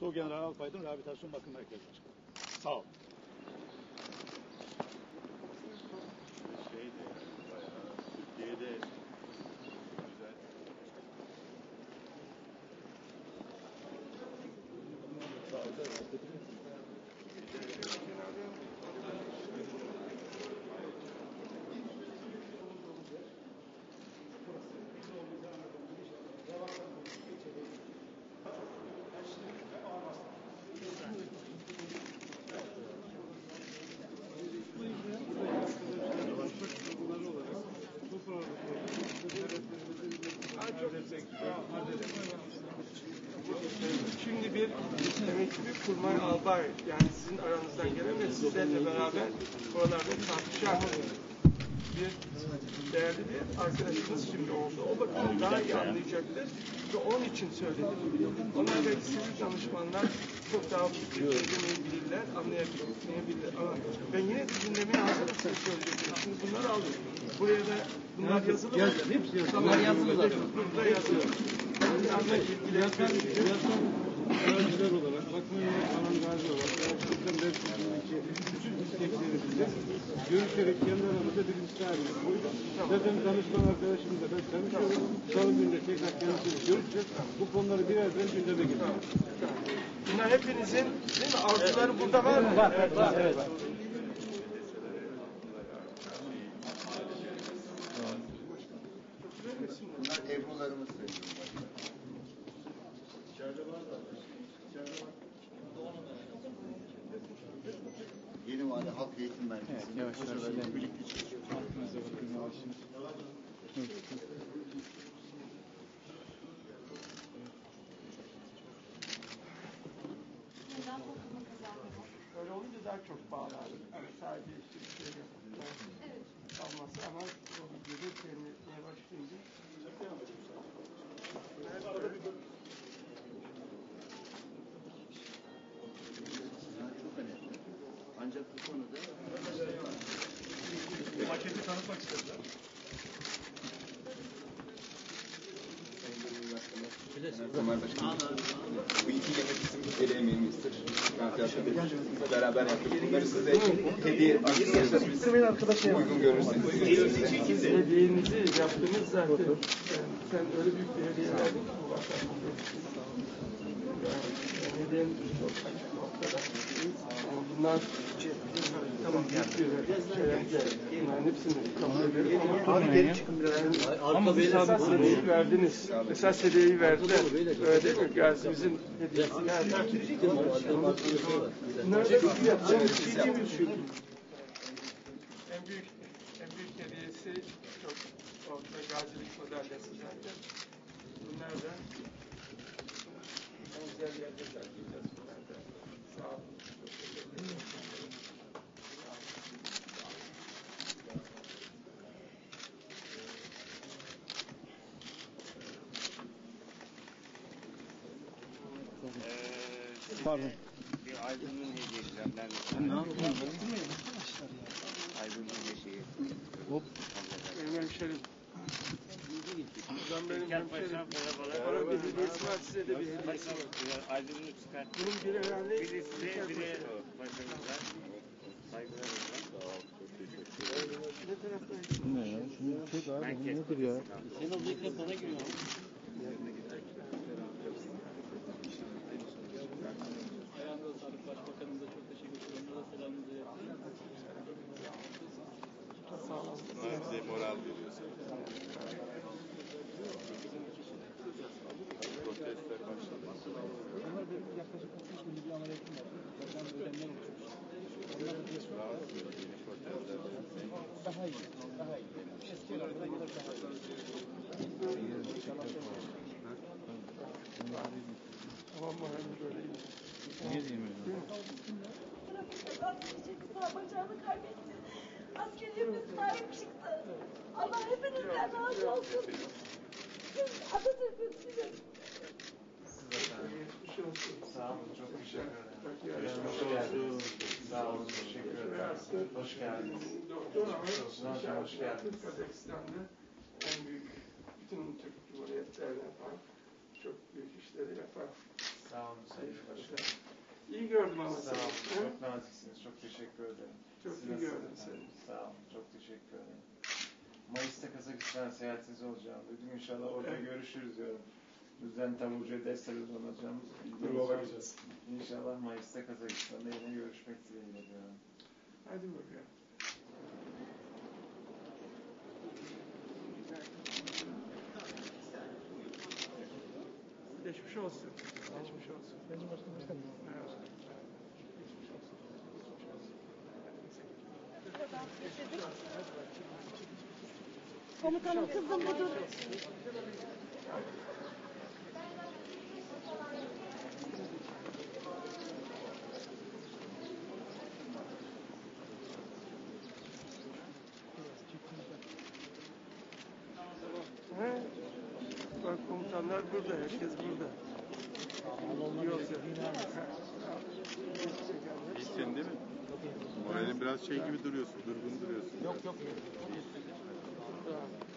Tuğgeneral Alpay'dan Rehabilitasyon Bakım Merkezi Başkanı. Sağ ol. Şey de bayağı Türkiye'de güzel. Şimdi bir demek ki bir kurmay albay yani sizin aranızdan gelen ve sizlerle beraber oralarda tartışan bir değerli bir arkadaşınız şimdi oldu. O bakımı daha iyi anlayacaktır ve onun için söyledim. Onlar belki sivil danışmanlar çok daha dinleyebilirler, anlayabilirler ama ben yine dinlemeye hazırım size söyleyecektim. Şimdi bunları aldım. Buraya da bunlar yazılı mı? hepsi yazılı. Tamam yazılı zaten. Burada yazılı. Bunlarla ilgili öğrenciler olarak, bakmaya kalan gazi olarak, gerçekten devletimdeki bütün isteklerimizi görüşerek kendi aramızda bir koyduk. Zaten danışman arkadaşımızla ben tanışıyorum. Salı günde tekrar kendisiyle görüşeceğiz. Bu konuları birazdan gündeme getireceğiz. Bunlar hepinizin değil mi? Arzuları burada var mı? Var, var, evet. Bunlar Ebru'larımız sayılır Halk Eğitim Merkezi'nde yavaş yavaş hocalarla birlikte çalışıyoruz. Öyle olunca daha çok bağlar. Yani sadece işte bir şey yapıp kalması ama o gece seyretmeye başlayınca Bunlar çok önemli. Ancak bu konuda Maketi tanıtmak istediler. Bu iki yemek bizim el emeğimizdir. Arkadaşlarımızla beraber yaptık. Bunları size hediye etmek uygun görürseniz. hediyenizi yaptınız zaten. Sen öyle büyük bir hediye verdin ki hediyen çok bunlar tamam. Bunların hepsini kabul ederim ama Abi geri çıkın biraz. Ama siz esas hediyeyi verdiniz. Esas hediyeyi verdiler. Öyle değil mi? Gazimizin hediyesi. Bunlar da bir yapacağım. En büyük, en büyük hediyesi çok orta gazilik madalyası zaten. Bunlar da benzer yerde saklayacağız bunlar da. Sağ olun. Çok teşekkür ederim. Pardon. Bir Aydın'ın hediyesi ben Ne yapıyorsun? Aydın'ın şeyi. Hop. Benim hemşerim. Buradan benim hemşerim. Bana bir hediyesi var, size de bir hediyesi var. Aydın'ı çıkart. Bunun biri herhalde Biri size, biri o. Başkanımıza. Saygılarımla. ne taraftaydı? Ne ya? Şimdi çek abi. Bu nedir ya? Bunlar Protestler başlaması. Onlar bir yaklaşık 60 milli bir ameliyatım var. Zaten ödenler oluşmuş. Onlar da bir daha iyi. Daha iyi. Eski yıllarda göre daha iyi. Mı? Hani böyle iyi. Ne diyeyim öyle? Vazgeçecek sağ bacağını kaybetti. Askerlerimiz sahip çıktı. Allah hepinizden razı olsun. Biz Atatürk'ün size Geçmiş olsun. Sağ olun, çok teşekkür ederim. Geçmiş Sağ olun, teşekkür ederim. Hoş geldiniz. Doktor olsun, hocam, hoş geldiniz. Kazakistan'da en büyük bütün Türk Cumhuriyetlerine yapan çok büyük işleri yapan Sağ olun Sayın Başkanım. gördüm ama Sağ olun. Çok naziksiniz. Çok teşekkür ederim. Çok Siz iyi gördüm seni. Sağ olun. Çok teşekkür ederim. Mayıs'ta Kazakistan seyahatiniz olacağını duydum. İnşallah orada Evet. görüşürüz diyorum. Düzen taburcu ederseniz olacağım. Duruma bakacağız. İnşallah Mayıs'ta Kazakistan'da yine görüşmek dileğiyle diyorum. Hadi bakalım. Geçmiş olsun. Geçmiş olsun. Benim başkanım başkanım. Evet. Komutanım kızım bir dur. He? Bak komutanlar burada, herkes burada. Yok yok. İyisin değil mi? Moralin biraz şey gibi duruyorsun, durgun duruyorsun. Yok yok. Amen.